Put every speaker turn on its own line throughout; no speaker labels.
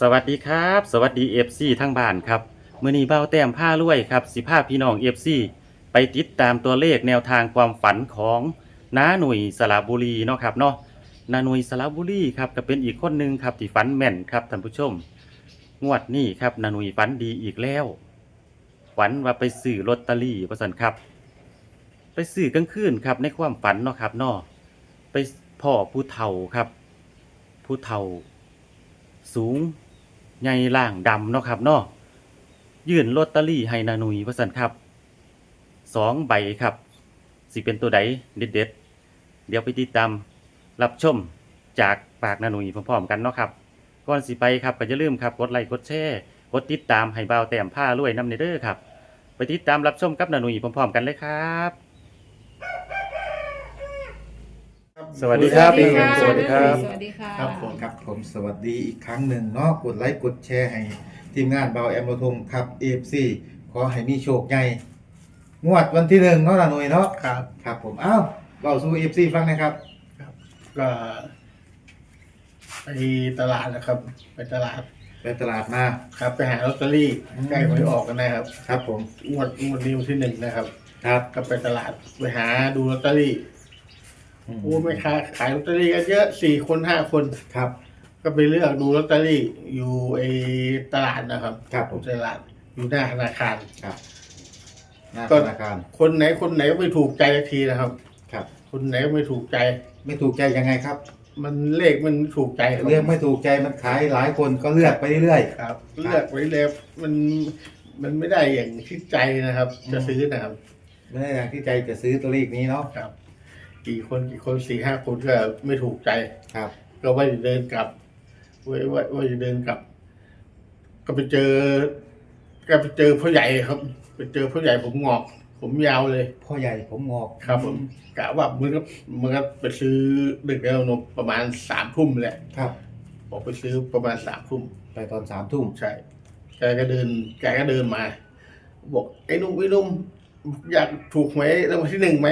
สวัสดีครับ สวัสดี FC ทั้งบ้านครับเมื้อนี้เบ้าแต้มผ้ารวยครับสิพาพี่น้อง FC ไปติดตามตัวเลขแนวทางความฝันของน้าหนุ่ยสระบุรีเนาะครับเนาะน้าหนุ่ยสระบุรีครับก็เป็นอีกคนหนึ่งครับที่ฝันแม่นครับท่านผู้ชม งวดนี้ครับน้าหนุ่ยฝันดีอีกแล้วฝันว่าไปซื้อลอตเตอรี่ประสันครับ ไปซื้อกลางคืนครับในความฝันเนาะครับเนาะไปพ่อผู้เฒ่าครับ ผู้เฒ่าสูง ใหญ่ล่างดำเนาะครับเนาะยื่นลอตเตอรี่ให้นานุยว่าสันครับสองใบครับสิเป็นตัวใดเด็ดเด็ดเดี๋ยวไปติดตามรับชมจากปากนานุยพร้อมๆกันเนาะครับก่อนสิไปครับก็อย่าลืมครับกดไลค์กดแชร์กดติดตามให้บ่าวแต้มผ้ารวยน้ำเนเด้อครับ ไปติดตามรับชมกับนานุยพร้อมๆกันเลยครับ สวัสดีครับ
สวัสดีค่ะ
สวัสดีครับ
สวัสดีค่ะ
ครับผมครับผมสวัสดีอีกครั้งหนึ่งเนาะกดไลค์กดแชร์ให้ทีมงานเบาแอมโรทงครับเอฟซีขอให้มีโชคใหญ่งวดวันที่หนึ่งเนาะล่ะหน่วยเนาะ
ครับ
ครับผมอ้าวเบาสู่เอฟซีฟังหนะครับ
ก็ไปตลาดนะครับ ไปตลาด
ไปตลาดมา
ครับ ไปหาลอตเตอรี่
อืม
ใกล้หวยออกกันนะครับ
ครับผม
งวดงวดนี้วันที่หนึ่งนะครับ
ครับ
ก็ไปตลาดไปหาดูลอตเตอรี่ โอ้ไม่ค้าขายลอตเตอรี่กันเยอะสี่คนห้าคน
ครับ
ก็ไปเลือกดูลอตเตอรี่อยู่ไอ้ตลาดนะครับ
ครับผม
ตลาดอยู่หน้าธนาคาร
ครับหน้า
ก็
ธนาคาร
คนไหนคนไหนก็ไม่ถูกใจสักทีนะครับ
ครับ
คนไหนก็ไม่ถูกใจ
ไม่ถูกใจยังไงครับ
มันเลขมันถูกใจครับ
เลือกไม่ถูกใจมันขายหลายคนก็เลือกไปเรื่อย
ครับ เลือกไว้แล้วมันมันไม่ได้อย่างที่ใจนะครับ
อืม
จะซื้อนะครับ
ๆไม่ได้อย่างที่ใจจะซื้อตัวเลขนี้เนาะ
ครับ กี่คนกี่คนสี่ห้าคนก็ไม่ถูกใจ
ครับ
ก็ว่าจะเดินกลับว่าว่าว่าจะเดินกลับ ก็ไปเจอ ก็ไปเจอพ่อใหญ่ครับ ไปเจอพ่อใหญ่ผมงอก ผมยาวเลย
พ่อใหญ่ผมงอก
ครับผมกะว่ามันก็มันก็ไปซื้อดึกแล้วนมประมาณสามทุ่มแหละ
ครับ
บอกไปซื้อประมาณสามทุ่ม
ไปตอนสามทุ่ม
ใช่แกก็เดิน แกก็เดินมา บอกไอ้หนุ่มไอ้หนุ่มอยากถูกหวยรางวัลที่หนึ่งไหม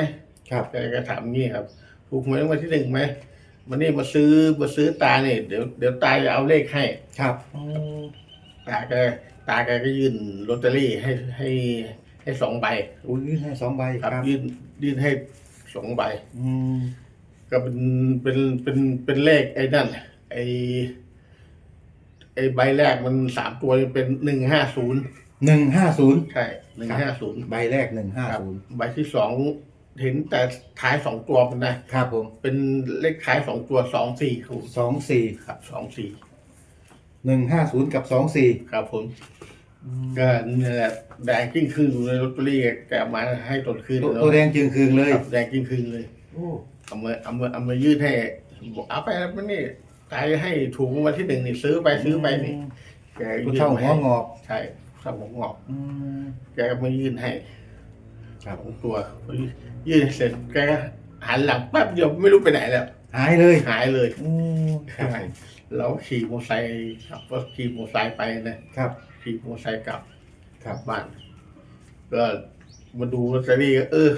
ครับ
แกก็ถามงี้ครับ ถูกหวยรางวัลที่หนึ่งไหมมันนี่มาซื้อมาซื้อตาเนี่ยเดี๋ยวเดี๋ยวตาจะเอาเลขให้
ครับอืม
ตาแกตาแกก็ยื่นลอตเตอรี่ให้ให้ให้สองใบ
อุ้ยให้สองใบ
ครับ
ครับ
ยื่นยื่นให้สองใบ
อืม
ก็เป็นเป็นเป็นเป็นเลขไอ้นั่นไอ้ไอ้ใบแรกมันสามตัวเป็นหนึ่งห้าศูนย์
หนึ่งห้าศูนย์
ใช่หนึ่งห้าศูนย์
ใบแรกหนึ่งห้า
ครับ
ศูนย์
ใบที่สอง เห็นแต่ท้ายสองตัวมันนะครับ
ผม
เป็นเลขท้ายสองตัวสองสี่ครับ
สองสี่
ครับสองสี่
หนึ่งห้าศูนย์กับสองสี่
ครับผมก็นี่แหละแดงกิ้งคืนอยู่ในลอตเตอรี่แกเอามาให้ตนคืน
ตัว
แล้ว
ตัวแดงจึงคืนเลย
ครับแดงกิ้งคืนเลย
โอ้
เอามาเอามาเอามายื่นให้บอกเอาไปแล้วมันนี่ตายให้ถูกรางวันที่หนึ่งนี่ซื้อไปซื้อไปนี่แก
ผู้
ยื่น
เช่า
มา
หัว
ให้
งอก
ใช่เช่าหัวงอก
อืม
แกก็มายื่นให้
ครับ
สองตัวยื่นให้เสร็จแกก็หันหลังแป๊บเดียวไม่รู้ไปไหนแล้ว
หายเลย
หายเลย
อืมครับผม
แล้วขี่มอเตอร์ไซค์ขับรถขี่มอเตอร์ไซค์ไปนะครับ ขี่มอเตอร์ไซค์กลับ
ครับ
บ้านก็มาดูลอตเตอรี่ก็เออ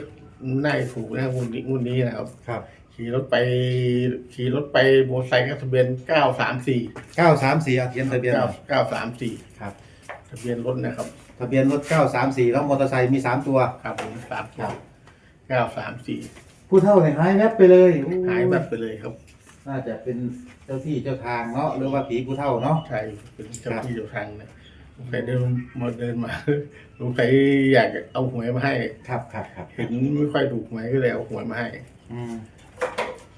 น่าจะถูกนะงวดนี้งวดนี้นะครับ
ครับ
ขี่รถไปขี่รถไปมอเตอร์ไซค์ก็ทะเบียนเก้าสามสี่
เก้าสามสี่อาเทียนทะเบียนห
เก้า
น่อย
เก้าสามสี่
ครับ
ทะเบียนรถนะครับ
ทะเบียนรถเก้าสามสี่แล้วมอเตอร์ไซค์มีสามตัว
ครับผมสาม
ครับ
เก้าสามสี่
ผู้เท่าเนี่ยหายแวบไปเลยโอ้
หายแบบไปเลยครับ
น่าจะเป็นเจ้าที่เจ้าทางเนาะหรือว่าผีผู้เท่าเนาะ
ใช่เป็นเจ้า
ครับ
ที่เจ้าทางนะสงสัยเดินมาเดินมาสงสัยอยากเอาหวยมาให้
ครับครับครับ
เห็นไม่ค่อยถูกหวยก็เลยเอาหวยมาให้
อืม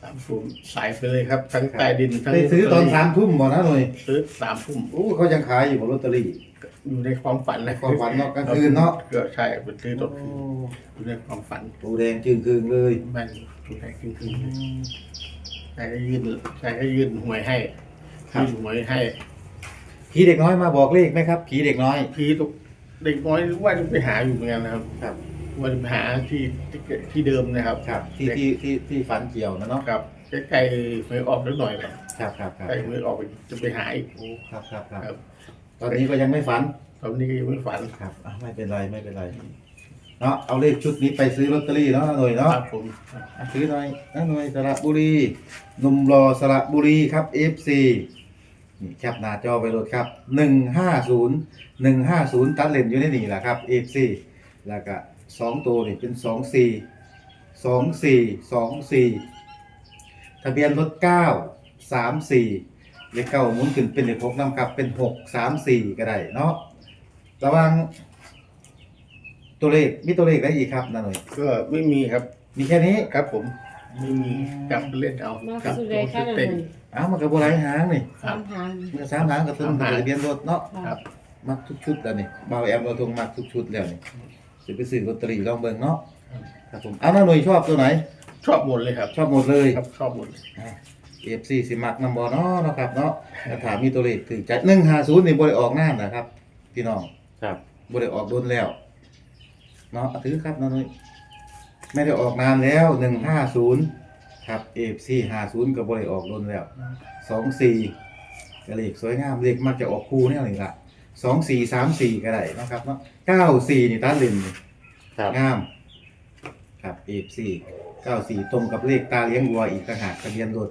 สามทุ่มสายไปเลยครับ ทั้งใต้ดินทั้ง
ไปซื้อตอนสามทุ่มบ่นะหน่อย
ซื้อสามทุ่ม
โอ้เขายังขายอยู่บนลอตเตอรี่
อยู่ในความฝันนะ
ความฝันเนาะกลางคืนเนาะ
ก็ใช่เป็นซื้อตอนคืนอยู่ในความฝัน
ตัวแดงจึงคืนเลย
แม่นถูกแทงคืนคืนใครก็ยื่นใครก็ยื่นหวยให้ยื่นหวยให้
ผีเด็กน้อยมาบอกเลขไหมครับผีเด็กน้อย
พี่ตุกเด็กน้อยว่าจะไปหาอยู่เหมือนกันนะครับ
ครับ
ว่าจะไปหาที่ที่ที่เดิมนะครับ
ครับ ที่ที่ที่ที่ฝันเกี่ยวนะเนาะ
ครับใกล้ๆไม่ออกนิดหน่อยนะครับ
ครับครับ
ใกล้ไม่ออกจะไปหาอีก
โอ้ครับครับครับ
ครับ
ตอนนี้ก็ยังไม่ฝัน
ตอนนี้ก็ยังไม่ฝัน
ครับอะไม่เป็นไรไม่เป็นไรเนาะเอาเลขชุดนี้ไปซื้อลอตเตอรี่เนาะหน่อยเนาะ
ครับผม
อะซื้อหน่อยนะหน่อยสระบุรีหนุ่มรอสระบุรีครับ FC นี่แคปหน้าจอไปรถครับ 150 150 ตัดเลนอยู่ในนี่แหละครับ FC แล้วก็2ตัวนี่เป็น 24 24 24 ทะเบียนรถ9 34 เลขเก้าหมุนขึ้นเป็นเลข6นำครับเป็น6 3 4ก็ได้เนาะระวังตัวเลขมีตัวเลขอะไรอีกครับนาหน่อย
ก็ไม่มีครับ
มีแค่นี้
ครับผมไม่มีจับเล่นเอา
มา
จับ
สุด
ตั
เล
วย
ค่ะ
เต็ง
อ้าวมันก็บ่หลายหางนี่
สามหาง
มันก็สามหางก็ต้อง
สามหาง
ทะเบียนรถเนาะ
ครับ
มักทุกชุดแล้วนี่เบาแอมเราทงมักทุกชุดแล้วนี่สิไปซื้อลอตเตอรี่ลองเบิ่งเนาะครับผมเอาน้าหน่วยชอบตัวไหน
ชอบหมดเลยครับ
ชอบหมดเลย
ครับชอบหมด
เอ ฟซีสิมักนำบ่เนาะเนาะครับเนาะถ้าถามมีตัวเลขถือใจ150นี่บ่ได้ออกนานนะครับ พี่น้อง
ครับ
บ่ได้ออกโดนแล้ว เนาะเอาถือครับน้าหน่วยไม่ได้ออกนานแล้ว150ครับ FC 50ก็บ่ได้ออกโดนแล้ว24ก็เลขสวยงามเลขมักจะออกคู่แนวนี้ล่ะ24 34ก็ได้เนาะครับเนาะ94นี่ตัดเล่นนี่
ครับ
งาม ครับ F4 94ตรงกับเลขตาเลี้ยงวัวอีกต่างหากทะเบียนรถ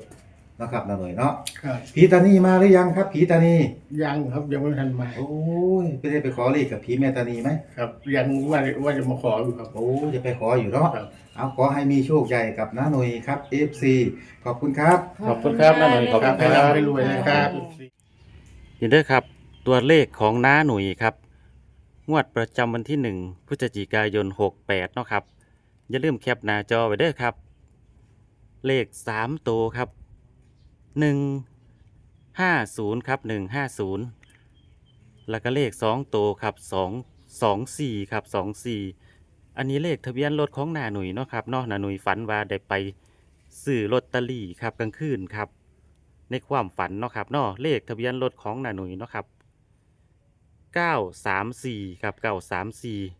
นะครับนาหน่อยเนาะ
ครับ
ผีตานีมาหรือยังครับผีตานี
ยังครับยังไม่ทันมา
โอ้ยไปได้ไปขอเลขกับผีแม่ตานีไหม
ครับ ยังว่าว่าจะมาขออยู่ครับ
โอ้ยจะไปขออยู่เนาะ
ครับ
เอาขอให้มีโชคใหญ่กับน้าหน่อยครับ F4 ขอบคุณครับ
ขอบคุณครับน้าหน่อยขอบ
ค
คุ
รับ
ณ
ให้ร่ำให้รวยนะครับ
นี่เด้อครับ ตัวเลขของน้าหนุ่ยครับ งวดประจำวันที่ 1พฤศจิกายน 68เนาะครับ อย่าลืมแคปหน้าจอไว้เด้อครับ เลข 3 ตัวครับ 150ครับ150แล้วก็เลข2ตัวครับ2 24ครับ24อันนี้เลขทะเบียนรถของนาหนุ่ยเนาะครับเนาะนาหนุ่ยฝันว่าได้ไปซื้อลอตเตอรี่ครับกลางคืนครับ ในความฝันเนาะครับเนาะเลขทะเบียนรถของนาหนุ่ยเนาะครับ934ครับ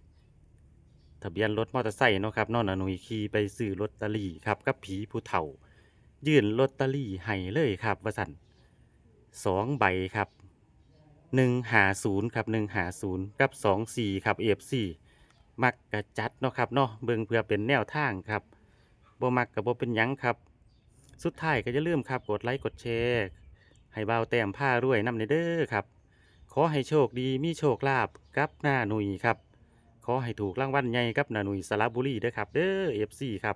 934ทะเบียนรถมอเตอร์ไซค์เนาะครับเนาะนาหนุ่ยขี่ไปซื้อลอตเตอรี่ครับกับผีผู้เฒ่า ยื่นลอตเตอรี่ให้เลยครับว่าสันสองใบครับหนึ่งหาศูนย์ครับหนึ่งหาศูนย์กับสองสี่ครับเอฟซีมักกะจัดเนาะครับเนาะเบิ่งเพื่อเป็นแนวทางครับบ่มักกับบ่เป็นยังครับ สุดท้ายก็อย่าลืมครับ กดไลค์กดแชร์ให้เบาแต้มผ้ารวยน้ำในเด้อครับ ขอให้โชคดีมีโชคลาภกับหน้าหนุยครับ ขอให้ถูกรางวัลใหญ่กับหน้าหนุยสระบุรีเด้อครับ เด้อเอฟซีครับ